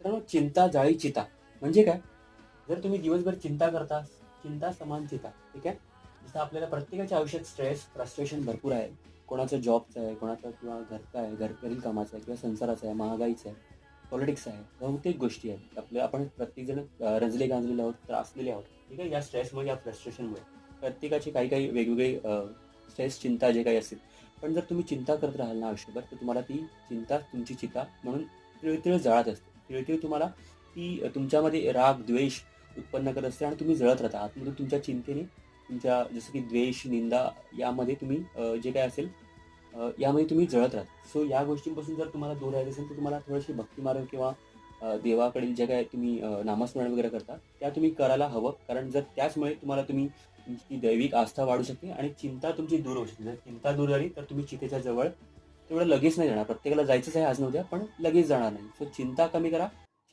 मित्रांनो चिंता जाळी चिता. म्हणजे काय? जर तुम्ही दिवसभर चिंता करता चिंता समान चिता ठीक आहे? जसं आपल्याला प्रत्येकाच्या आयुष्यात स्ट्रेस फ्रस्ट्रेशन भरपूर आहे. कोणाचं जॉबचं आहे कोणाचं किंवा घरचं आहे घरकरील कामाचं आहे किंवा संसाराचं आहे महागाईचं आहे पॉलिटिक्स आहे बहुतेक गोष्टी आहेत. आपल्या आपण प्रत्येकजण रंजले गांजलेले आहोत त्रासलेले आहोत ठीक आहे? या स्ट्रेसमुळे या फ्रस्ट्रेशनमुळे प्रत्येकाची काही काही वेगवेगळे स्ट्रेस चिंता जे काही असेल पण जर तुम्ही चिंता करत राहाल ना आयुष्यभर तर तुम्हाला ती चिंता तुमची चिता म्हणून तिळतिळ जळत असते. तिळतिळ तुम्हाला ती तुमच्यामध्ये राग द्वेष उत्पन्न करत असते आणि तुम्ही जळत राहता. आतमधून तुमच्या चिंतेने तुमच्या जसं की द्वेष निंदा यामध्ये तुम्ही जे काय असेल यामध्ये तुम्ही जळत राहता. सो या गोष्टींपासून जर तुम्हाला दूर राहायचं असेल तर तुम्हाला थोडीशी भक्तिमार्ग किंवा देवाकडील जे काय तुम्ही नामस्मरण वगैरे करता त्या तुम्ही करायला हवं. कारण जर त्याचमुळे तुम्हाला तुम्ही तुमची दैविक आस्था वाढू शकते आणि चिंता तुमची दूर होऊ शकते. जर चिंता दूर झाली तर तुम्ही चितेच्या जवळ तेवढं लगेच नाही जाणार. प्रत्येकाला जायचंच आहे आज नव्हत्या पण लगेच जाणार नाही. सो चिंता कमी करा.